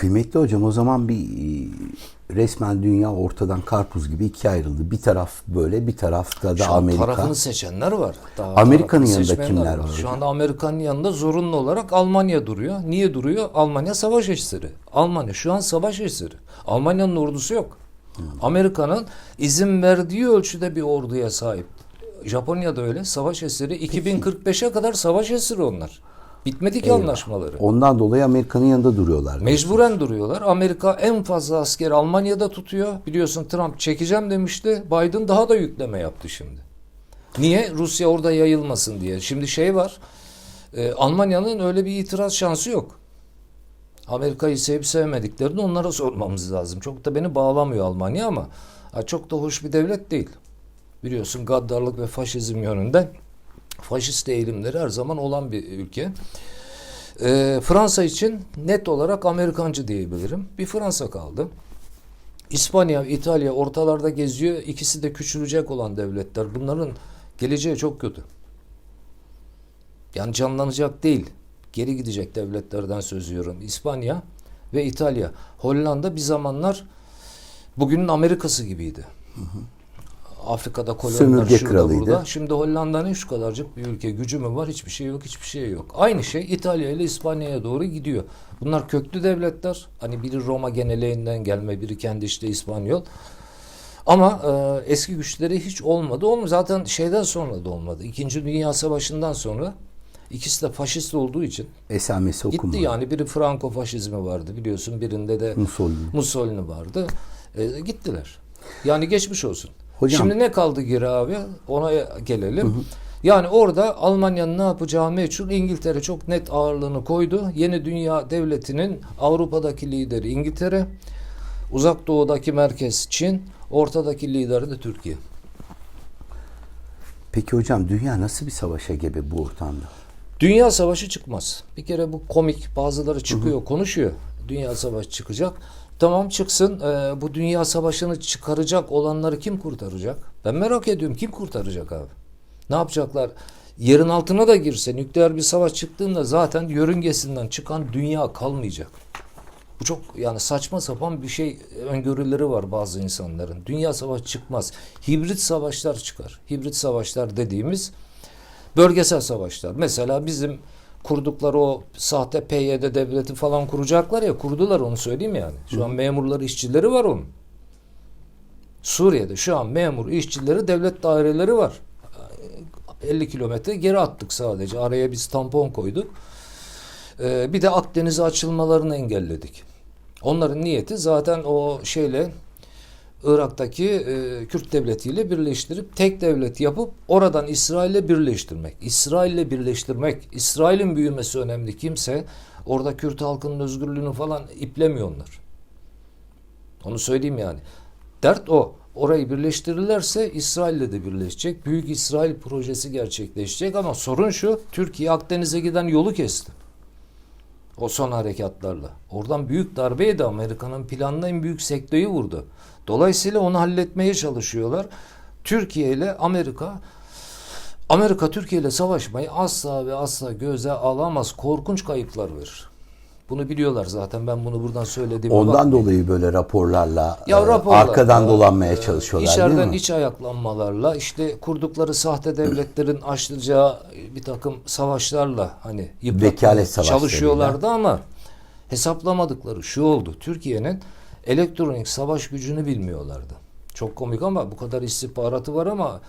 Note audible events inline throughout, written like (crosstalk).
Kıymetli hocam o zaman bir e, resmen dünya ortadan karpuz gibi ikiye ayrıldı. Bir taraf böyle bir tarafta da Şu Amerika. tarafını seçenler var. Daha Amerika'nın yanında kimler var Şu hocam? anda Amerika'nın yanında zorunlu olarak Almanya duruyor. Niye duruyor? Almanya savaş esiri. Almanya şu an savaş esiri. Almanya'nın ordusu yok. Amerika'nın izin verdiği ölçüde bir orduya sahip. Japonya'da öyle savaş esiri. 2045'e kadar savaş esiri onlar. Bitmedi ki anlaşmaları. Ondan dolayı Amerika'nın yanında duruyorlar. Mecburen duruyorlar. Amerika en fazla asker Almanya'da tutuyor. Biliyorsun Trump çekeceğim demişti. Biden daha da yükleme yaptı şimdi. Niye? Rusya orada yayılmasın diye. Şimdi şey var. e, Almanya'nın öyle bir itiraz şansı yok. Amerika'yı sevip sevmediklerini onlara sormamız lazım. Çok da beni bağlamıyor Almanya ama çok da hoş bir devlet değil. Biliyorsun gaddarlık ve faşizm yönünden faşist eğilimleri her zaman olan bir ülke. Ee, Fransa için net olarak Amerikancı diyebilirim. Bir Fransa kaldı. İspanya, İtalya ortalarda geziyor. İkisi de küçülecek olan devletler. Bunların geleceği çok kötü. Yani canlanacak değil. Geri gidecek devletlerden söz ediyorum. İspanya ve İtalya. Hollanda bir zamanlar bugünün Amerika'sı gibiydi. Afrika'da koloniler şurada kralıydı. burada. Şimdi Hollanda'nın şu kadarcık bir ülke. Gücü mü var? Hiçbir şey yok. Hiçbir şey yok. Aynı şey İtalya ile İspanya'ya doğru gidiyor. Bunlar köklü devletler. Hani biri Roma geneleğinden gelme, biri kendi işte İspanyol. Ama e, eski güçleri hiç olmadı. Olmadı. Zaten şeyden sonra da olmadı. İkinci Dünya Savaşı'ndan sonra ikisi de faşist olduğu için Esamesi okuma. gitti yani. Biri Franco faşizmi vardı biliyorsun. Birinde de Mussolini. Mussolini vardı. E, gittiler. Yani geçmiş olsun. Hocam- Şimdi ne kaldı geri abi? Ona gelelim. Yani orada Almanya'nın ne yapacağı meçhul. İngiltere çok net ağırlığını koydu. Yeni dünya devletinin Avrupa'daki lideri İngiltere. Uzak doğudaki merkez Çin. Ortadaki lideri de Türkiye. Peki hocam dünya nasıl bir savaşa gebe bu ortamda? Dünya savaşı çıkmaz. Bir kere bu komik. Bazıları çıkıyor, konuşuyor. Dünya savaşı çıkacak. Tamam çıksın. Ee, bu dünya savaşını çıkaracak olanları kim kurtaracak? Ben merak ediyorum. Kim kurtaracak abi? Ne yapacaklar? Yerin altına da girse nükleer bir savaş çıktığında zaten yörüngesinden çıkan dünya kalmayacak. Bu çok yani saçma sapan bir şey öngörüleri var bazı insanların. Dünya savaşı çıkmaz. Hibrit savaşlar çıkar. Hibrit savaşlar dediğimiz bölgesel savaşlar. Mesela bizim kurdukları o sahte PYD devleti falan kuracaklar ya kurdular onu söyleyeyim yani. Şu an memurları işçileri var onun. Suriye'de şu an memur işçileri devlet daireleri var. 50 kilometre geri attık sadece. Araya biz tampon koyduk. Ee, bir de Akdeniz'e açılmalarını engelledik. Onların niyeti zaten o şeyle Irak'taki e, Kürt devletiyle birleştirip tek devlet yapıp oradan İsrail'le birleştirmek. İsrail'le birleştirmek, İsrail'in büyümesi önemli. Kimse orada Kürt halkının özgürlüğünü falan iplemiyor onlar. Onu söyleyeyim yani. Dert o. Orayı birleştirirlerse İsrail'le de birleşecek. Büyük İsrail projesi gerçekleşecek ama sorun şu. Türkiye Akdeniz'e giden yolu kesti. O son harekatlarla. Oradan büyük darbeydi Amerika'nın planına en büyük sektörü vurdu. Dolayısıyla onu halletmeye çalışıyorlar. Türkiye ile Amerika Amerika Türkiye ile savaşmayı asla ve asla göze alamaz. Korkunç kayıplar verir. Bunu biliyorlar zaten. Ben bunu buradan söylediğime Ondan bakmayın. dolayı böyle raporlarla Ya e, raporlar, arkadan e, dolanmaya çalışıyorlar İçeriden değil mi? iç ayaklanmalarla işte kurdukları sahte devletlerin açtıracağı bir takım savaşlarla hani yıpratmaya çalışıyorlardı ama hesaplamadıkları şu oldu. Türkiye'nin elektronik savaş gücünü bilmiyorlardı. Çok komik ama bu kadar istihbaratı var ama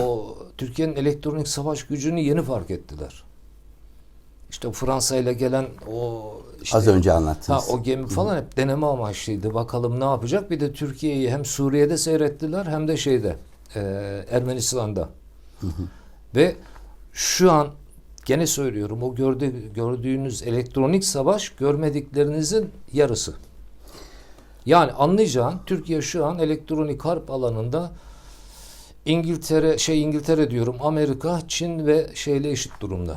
o Türkiye'nin elektronik savaş gücünü yeni fark ettiler. İşte Fransa ile gelen o işte Az önce Ha, anlattınız. o gemi falan hep deneme amaçlıydı. Bakalım ne yapacak. Bir de Türkiye'yi hem Suriye'de seyrettiler hem de şeyde e, Ermenistan'da. Ve şu an gene söylüyorum o gördü, gördüğünüz elektronik savaş görmediklerinizin yarısı. Yani anlayacağın Türkiye şu an elektronik harp alanında İngiltere şey İngiltere diyorum Amerika, Çin ve şeyle eşit durumda.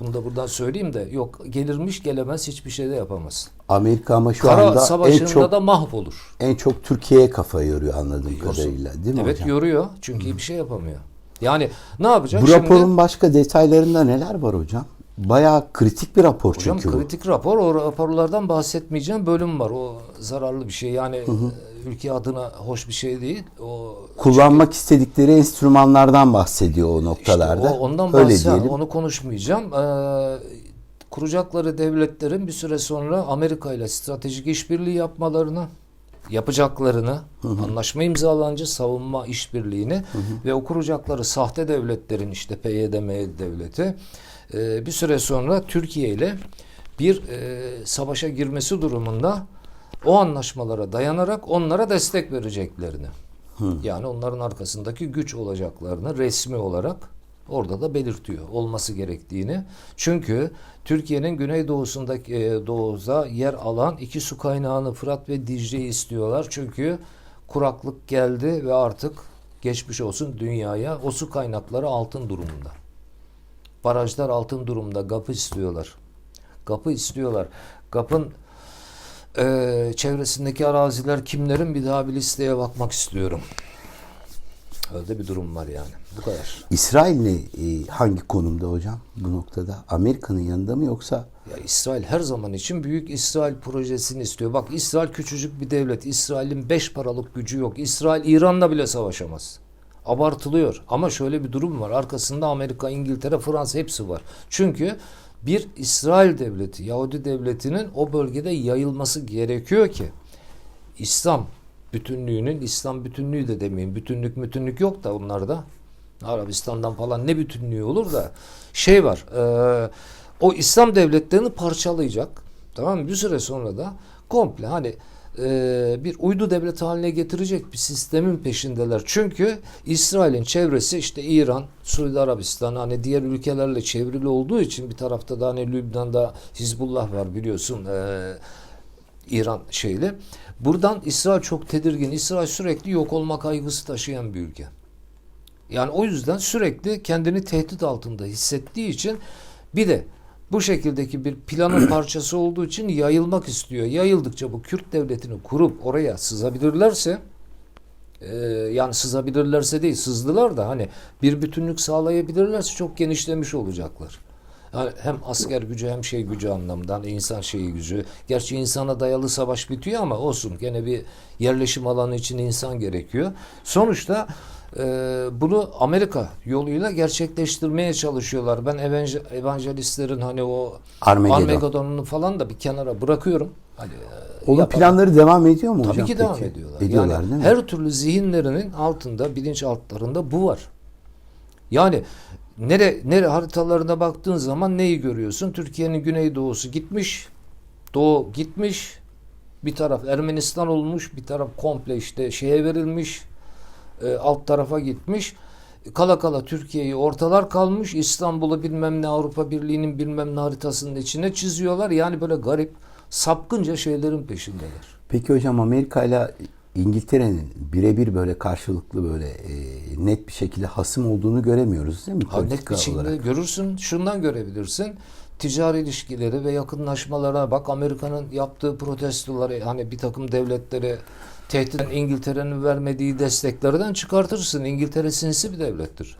Bunu da buradan söyleyeyim de yok gelirmiş gelemez hiçbir şey de yapamaz. Amerika ama şu Kara anda en savaşında çok da mahvolur. en çok Türkiye'ye kafa yoruyor anladığım kadarıyla değil mi Evet hocam? yoruyor çünkü bir şey yapamıyor. Yani ne yapacak Bu şimdi? raporun başka detaylarında neler var hocam? Bayağı kritik bir rapor Hocam çünkü bu. kritik rapor o raporlardan bahsetmeyeceğim bölüm var. O zararlı bir şey. Yani e, ülke adına hoş bir şey değil. O Kullanmak istedikleri enstrümanlardan bahsediyor o noktalarda. İşte o, ondan bahsedeceğim. Onu konuşmayacağım. Ee, kuracakları devletlerin bir süre sonra Amerika ile stratejik işbirliği yapmalarını yapacaklarını, anlaşma imzalanınca savunma işbirliğini ve o kuracakları sahte devletlerin işte PYD, MYD devleti e, bir süre sonra Türkiye ile bir e, savaşa girmesi durumunda o anlaşmalara dayanarak onlara destek vereceklerini. Yani onların arkasındaki güç olacaklarını resmi olarak orada da belirtiyor olması gerektiğini. Çünkü Türkiye'nin güneydoğusundaki e, doğuda yer alan iki su kaynağını Fırat ve Dicle'yi istiyorlar. Çünkü kuraklık geldi ve artık geçmiş olsun dünyaya o su kaynakları altın durumunda. Barajlar altın durumda. GAP'ı istiyorlar. GAP'ı istiyorlar. GAP'ın e, çevresindeki araziler kimlerin bir daha bir listeye bakmak istiyorum. Öyle bir durum var yani. Bu kadar. İsrail ne, e, hangi konumda hocam bu noktada? Amerika'nın yanında mı yoksa Ya İsrail her zaman için büyük İsrail projesini istiyor. Bak İsrail küçücük bir devlet. İsrail'in beş paralık gücü yok. İsrail İran'la bile savaşamaz. Abartılıyor. Ama şöyle bir durum var. Arkasında Amerika, İngiltere, Fransa hepsi var. Çünkü bir İsrail devleti, Yahudi devletinin o bölgede yayılması gerekiyor ki İslam bütünlüğünün, İslam bütünlüğü de demeyeyim. Bütünlük bütünlük yok da onlarda. Arabistan'dan falan ne bütünlüğü olur da şey var. e, o İslam devletlerini parçalayacak. Tamam mı? Bir süre sonra da komple hani e, bir uydu devlet haline getirecek bir sistemin peşindeler. Çünkü İsrail'in çevresi işte İran, Suudi Arabistan hani diğer ülkelerle çevrili olduğu için bir tarafta da hani Lübnan'da Hizbullah var biliyorsun. E, İran şeyle. Buradan İsrail çok tedirgin. İsrail sürekli yok olma kaygısı taşıyan bir ülke. Yani o yüzden sürekli kendini tehdit altında hissettiği için bir de bu şekildeki bir planın (clears throat) parçası olduğu için yayılmak istiyor. Yayıldıkça bu Kürt devletini kurup oraya sızabilirlerse e, yani sızabilirlerse değil sızdılar da hani bir bütünlük sağlayabilirlerse çok genişlemiş olacaklar. Yani hem asker gücü hem şey gücü anlamından insan şeyi gücü. Gerçi insana dayalı savaş bitiyor ama olsun gene bir yerleşim alanı için insan gerekiyor. Sonuçta e, bunu Amerika yoluyla gerçekleştirmeye çalışıyorlar. Ben evangel- evangelistlerin hani o Armageddon. Armageddon'unu falan da bir kenara bırakıyorum. Hani e, onun yapalım. planları devam ediyor mu hocam? Tabii ki devam peki? ediyorlar. Ediyorlar yani değil mi? her türlü zihinlerinin altında, bilinç altlarında bu var. Yani nere nere haritalarına baktığın zaman neyi görüyorsun? Türkiye'nin güneydoğusu gitmiş, doğu gitmiş, bir taraf Ermenistan olmuş, bir taraf komple işte şeye verilmiş, e, alt tarafa gitmiş. Kala kala Türkiye'yi ortalar kalmış. İstanbul'u bilmem ne Avrupa Birliği'nin bilmem ne haritasının içine çiziyorlar. Yani böyle garip, sapkınca şeylerin peşindeler. Peki hocam Amerika ile İngiltere'nin birebir böyle karşılıklı böyle e, net bir şekilde hasım olduğunu göremiyoruz değil mi? Ha, net Politika biçimde olarak. görürsün, şundan görebilirsin. Ticari ilişkileri ve yakınlaşmalara bak Amerika'nın yaptığı protestoları hani bir takım devletleri tehdit İngiltere'nin vermediği desteklerden çıkartırsın. İngiltere sinsi bir devlettir.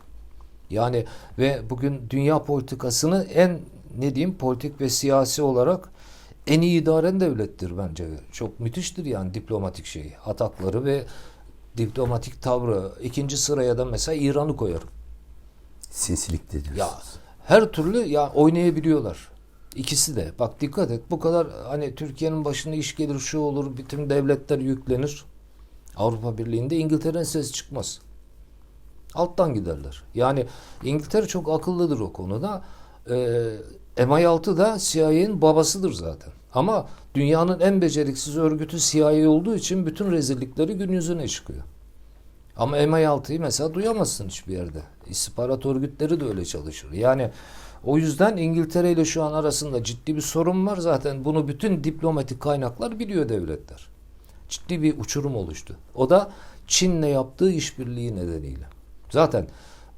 Yani ve bugün dünya politikasını en ne diyeyim politik ve siyasi olarak en iyi idaren devlettir bence. Çok müthiştir yani diplomatik şey. Atakları ve diplomatik tavrı. İkinci sıraya da mesela İran'ı koyarım. Sinsilik diyorsunuz. Ya her türlü ya oynayabiliyorlar. İkisi de. Bak dikkat et. Bu kadar hani Türkiye'nin başına iş gelir şu olur bütün devletler yüklenir. Avrupa Birliği'nde İngiltere'nin sesi çıkmaz. Alttan giderler. Yani İngiltere çok akıllıdır o konuda. Ee, MI6 da CIA'nin babasıdır zaten. Ama dünyanın en beceriksiz örgütü CIA olduğu için bütün rezillikleri gün yüzüne çıkıyor. Ama MI6'yı mesela duyamazsın hiçbir yerde. İstihbarat örgütleri de öyle çalışır. Yani o yüzden İngiltere ile şu an arasında ciddi bir sorun var. Zaten bunu bütün diplomatik kaynaklar biliyor devletler. Ciddi bir uçurum oluştu. O da Çin'le yaptığı işbirliği nedeniyle. Zaten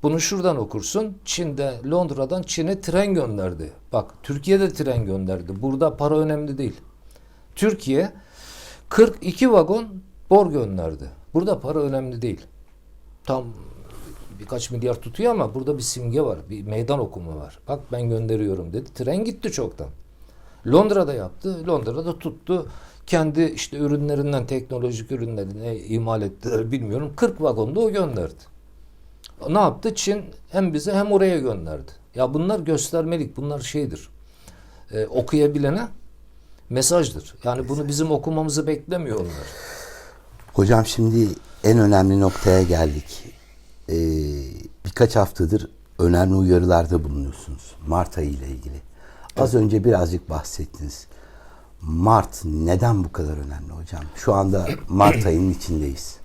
bunu şuradan okursun. Çin'de Londra'dan Çin'e tren gönderdi. Bak Türkiye'de tren gönderdi. Burada para önemli değil. Türkiye 42 vagon bor gönderdi. Burada para önemli değil. Tam birkaç milyar tutuyor ama burada bir simge var. Bir meydan okuma var. Bak ben gönderiyorum dedi. Tren gitti çoktan. Londra'da yaptı. Londra'da tuttu. Kendi işte ürünlerinden teknolojik ürünlerini imal ettiler bilmiyorum. 40 vagonda o gönderdi. Ne yaptı? Çin hem bize hem oraya gönderdi. Ya bunlar göstermelik. Bunlar şeydir. Ee, okuyabilene mesajdır. Yani bunu bizim okumamızı beklemiyor onlar. Hocam şimdi en önemli noktaya geldik. Ee, birkaç haftadır önemli uyarılarda bulunuyorsunuz Mart ayı ile ilgili. Az önce birazcık bahsettiniz. Mart neden bu kadar önemli hocam? Şu anda Mart (clears throat) ayının içindeyiz.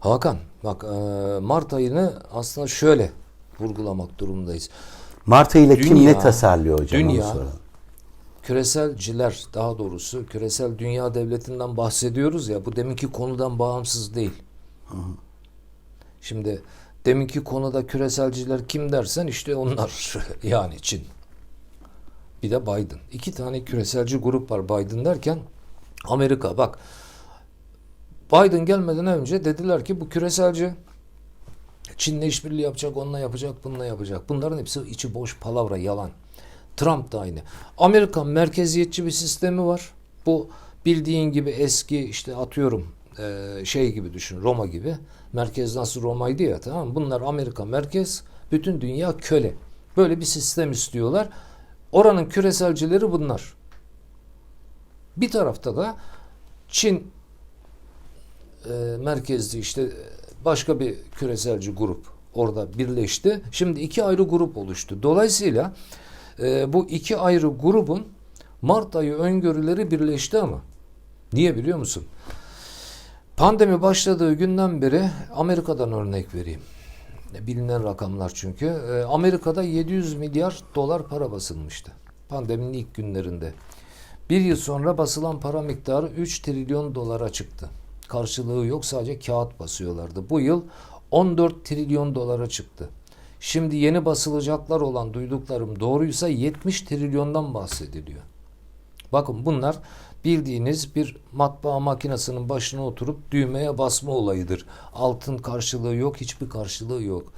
Hakan bak e, Mart ayını aslında şöyle vurgulamak durumundayız. Mart ayıyla kim ne tasarlıyor hocam dünya-. Küreselciler daha doğrusu küresel dünya devletinden bahsediyoruz ya bu deminki konudan bağımsız değil. Şimdi deminki konuda küreselciler kim dersen işte onlar (laughs) yani Çin. Bir de Biden. İki tane küreselci grup var Biden derken Amerika bak Biden gelmeden önce dediler ki bu küreselci Çin'le işbirliği yapacak, onunla yapacak, bununla yapacak. Bunların hepsi içi boş palavra, yalan. Trump da aynı. Amerikan merkeziyetçi bir sistemi var. Bu bildiğin gibi eski işte atıyorum eee, şey gibi düşün Roma gibi. Merkez nasıl Roma'ydı ya tamam? Bunlar Amerika merkez, bütün dünya köle. Böyle bir sistem istiyorlar. Oranın küreselcileri bunlar. Bir tarafta da Çin e, merkezli işte başka bir küreselci grup orada birleşti. Şimdi iki ayrı grup oluştu. Dolayısıyla e, bu iki ayrı grubun Mart ayı öngörüleri birleşti ama niye biliyor musun? Pandemi başladığı günden beri Amerika'dan örnek vereyim. Bilinen rakamlar çünkü. E, Amerika'da 700 milyar dolar para basılmıştı. Pandeminin ilk günlerinde. Bir yıl sonra basılan para miktarı 3 trilyon dolara çıktı. Karşılığı yok sadece kağıt basıyorlardı. Bu yıl 14 trilyon dolara çıktı. Şimdi yeni basılacaklar olan duyduklarım doğruysa 70 trilyondan bahsediliyor. Bakın bunlar bildiğiniz bir matbaa makinesinin başına oturup düğmeye basma olayıdır. Altın karşılığı yok, hiçbir karşılığı yok.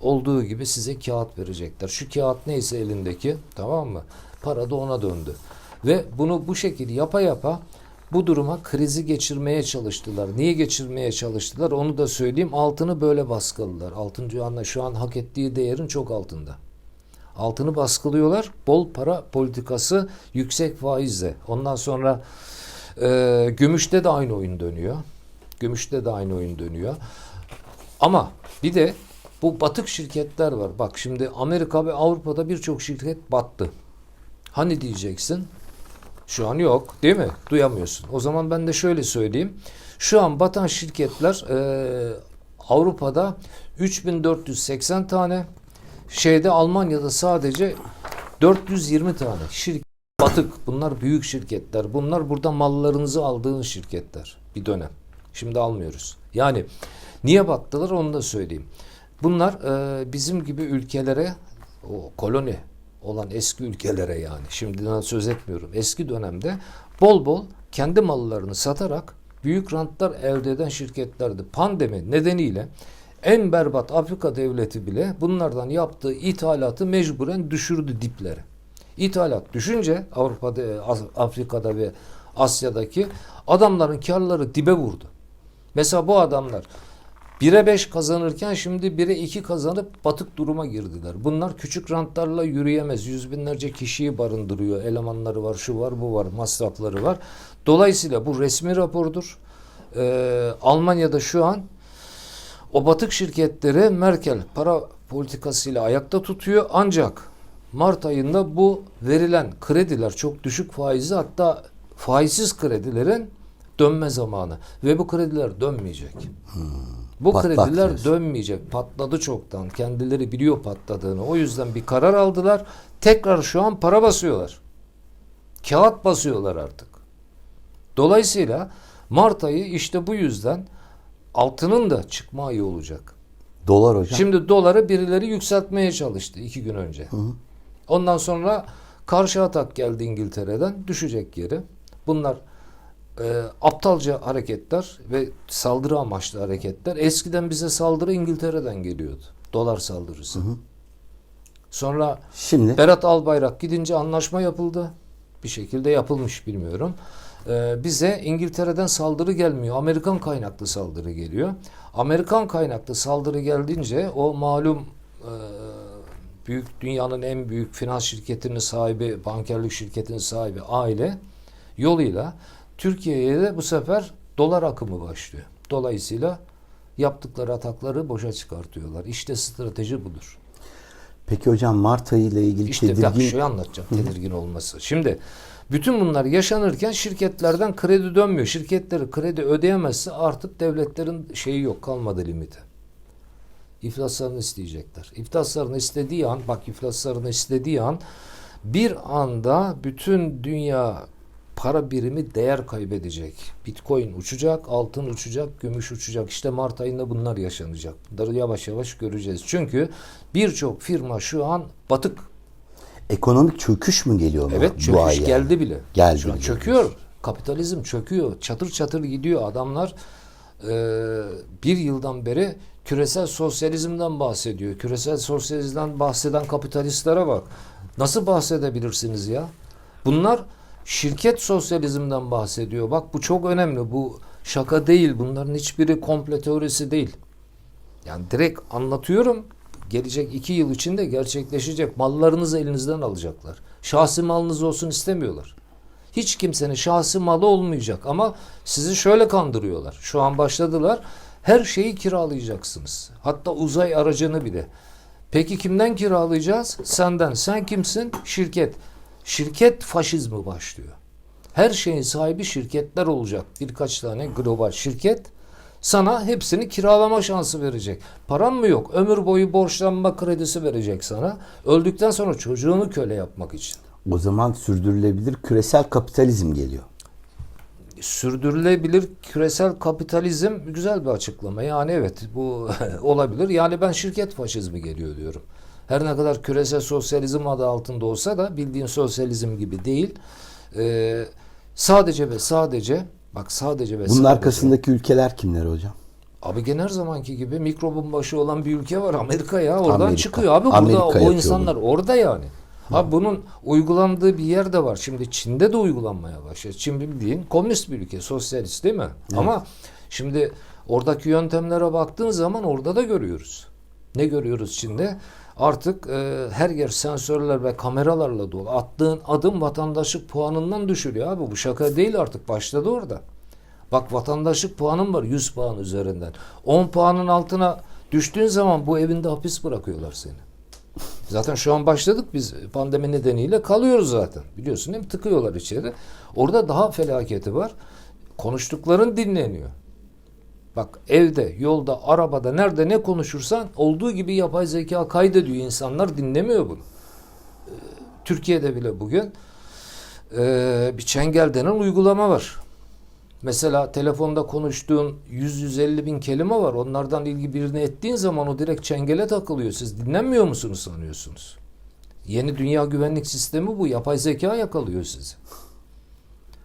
Olduğu gibi size kağıt verecekler. Şu kağıt neyse elindeki tamam mı? Para da ona döndü. Ve bunu bu şekilde yapa yapa bu duruma krizi geçirmeye çalıştılar. Niye geçirmeye çalıştılar? Onu da söyleyeyim. Altını böyle baskıladılar. Altın şu anda şu an hak ettiği değerin çok altında. Altını baskılıyorlar. Bol para politikası yüksek faizle. Ondan sonra e, gümüşte de aynı oyun dönüyor. Gümüşte de aynı oyun dönüyor. Ama bir de bu batık şirketler var. Bak şimdi Amerika ve Avrupa'da birçok şirket battı. Hani diyeceksin? Şu an yok değil mi? Duyamıyorsun. O zaman ben de şöyle söyleyeyim. Şu an batan şirketler e, Avrupa'da 3480 tane şeyde Almanya'da sadece 420 tane şirket batık. Bunlar büyük şirketler. Bunlar burada mallarınızı aldığın şirketler bir dönem. Şimdi almıyoruz. Yani niye battılar onu da söyleyeyim. Bunlar e, bizim gibi ülkelere o koloni olan eski ülkelere yani şimdiden söz etmiyorum. Eski dönemde bol bol kendi mallarını satarak büyük rantlar elde eden şirketlerdi. Pandemi nedeniyle en berbat Afrika devleti bile bunlardan yaptığı ithalatı mecburen düşürdü diplere. İthalat düşünce Avrupa'da, Af- Afrika'da ve Asya'daki adamların karları dibe vurdu. Mesela bu adamlar 1'e 5 kazanırken şimdi 1'e 2 kazanıp batık duruma girdiler. Bunlar küçük rantlarla yürüyemez. Yüz binlerce kişiyi barındırıyor. Elemanları var, şu var, bu var, masrafları var. Dolayısıyla bu resmi rapordur. Ee, Almanya'da şu an o batık şirketleri Merkel para politikasıyla ayakta tutuyor. Ancak Mart ayında bu verilen krediler çok düşük faizli hatta faizsiz kredilerin dönme zamanı ve bu krediler dönmeyecek. Bu Patlak krediler diyorsun. dönmeyecek. Patladı çoktan. Kendileri biliyor patladığını. O yüzden bir karar aldılar. Tekrar şu an para basıyorlar. Kağıt basıyorlar artık. Dolayısıyla Mart ayı işte bu yüzden altının da çıkma ayı olacak. Dolar hocam. Şimdi doları birileri yükseltmeye çalıştı iki gün önce. Ondan sonra karşı atak geldi İngiltere'den düşecek geri. Bunlar e, aptalca hareketler ve saldırı amaçlı hareketler. Eskiden bize saldırı İngiltere'den geliyordu. Dolar saldırısı. Sonra Şimdi Berat Albayrak gidince anlaşma yapıldı. Bir şekilde yapılmış bilmiyorum. Ee, bize İngiltere'den saldırı gelmiyor. Amerikan kaynaklı saldırı geliyor. Amerikan kaynaklı saldırı geldiğince o malum e, büyük dünyanın en büyük finans şirketinin sahibi, bankerlik şirketinin sahibi aile yoluyla Türkiye'ye de bu sefer dolar akımı başlıyor. Dolayısıyla yaptıkları atakları boşa çıkartıyorlar. İşte strateji budur. peki hocam Mart ayı ile ilgili İşte tedirgin dakika şey anlatacağım tedirgin olması. Şimdi bütün bunlar yaşanırken şirketlerden kredi dönmüyor. Şirketleri kredi ödeyemezse artık devletlerin şeyi yok kalmadı limiti. İflaslarını isteyecekler. İflaslarını istediği an bak iflaslarını istediği an bir anda bütün dünya para birimi değer kaybedecek. Bitcoin uçacak, altın uçacak, gümüş uçacak. İşte Mart ayında bunlar yaşanacak. Bunları yavaş yavaş göreceğiz. Çünkü birçok firma şu an batık. ekonomik çöküş mü geliyor mu Evet bu çöküş ay yani? geldi bile. Geldi Şu an bile. çöküyor. Kapitalizm çöküyor. Çatır çatır gidiyor. Adamlar e, bir yıldan beri küresel sosyalizmden bahsediyor. Küresel sosyalizmden bahseden kapitalistlere bak. Nasıl bahsedebilirsiniz ya? Bunlar şirket sosyalizmden bahsediyor. Bak bu çok önemli. Bu şaka değil. Bunların hiçbiri komple teorisi değil. Yani direkt anlatıyorum. Gelecek iki yıl içinde gerçekleşecek. Mallarınızı elinizden alacaklar. Şahsi malınız olsun istemiyorlar. Hiç kimsenin şahsi malı olmayacak ama sizi şöyle kandırıyorlar. Şu an başladılar. Her şeyi kiralayacaksınız. Hatta uzay aracını bile. Peki kimden kiralayacağız? Senden. Sen kimsin? Şirket. Şirket faşizmi başlıyor. Her şeyin sahibi şirketler olacak. Birkaç tane global şirket sana hepsini kiralama şansı verecek. Paran mı yok? Ömür boyu borçlanma kredisi verecek sana. Öldükten sonra çocuğunu köle yapmak için. O zaman sürdürülebilir küresel kapitalizm geliyor. Sürdürülebilir küresel kapitalizm güzel bir açıklama. Yani evet bu (laughs) olabilir. Yani ben şirket faşizmi geliyor diyorum. Her ne kadar küresel sosyalizm adı altında olsa da bildiğin sosyalizm gibi değil. Ee, sadece ve sadece bak sadece ve Bunun sadece arkasındaki ülkeler kimler hocam? Abi gene her zamanki gibi mikrobun başı olan bir ülke var Amerika ya oradan Amerika. çıkıyor abi Amerika burada o yapıyor insanlar orada yani. Abi bunun uygulandığı bir yer de var. Şimdi Çin'de de uygulanmaya başladı. Çin bildiğin komünist bir ülke, sosyalist değil mi? Ama şimdi oradaki yöntemlere baktığın zaman orada da görüyoruz. Ne görüyoruz Çin'de? Artık e, her yer sensörler ve kameralarla dolu. Attığın adım vatandaşlık puanından düşürüyor abi. Bu şaka değil artık. Başladı orada. Bak vatandaşlık puanın var 100 puan üzerinden. 10 puanın altına düştüğün zaman bu evinde hapis bırakıyorlar seni. Zaten şu an başladık biz pandemi nedeniyle kalıyoruz zaten. Biliyorsun değil mi? Tıkıyorlar içeri. Orada daha felaketi var. Konuştukların dinleniyor. Bak evde, yolda, arabada, nerede ne konuşursan olduğu gibi yapay zeka kaydediyor. İnsanlar dinlemiyor bunu. Ee, Türkiye'de bile bugün ee, bir çengel denen uygulama var. Mesela telefonda konuştuğun 100-150 bin kelime var. Onlardan ilgi birini ettiğin zaman o direkt çengele takılıyor. Siz dinlenmiyor musunuz sanıyorsunuz? Yeni dünya güvenlik sistemi bu. Yapay zeka yakalıyor sizi.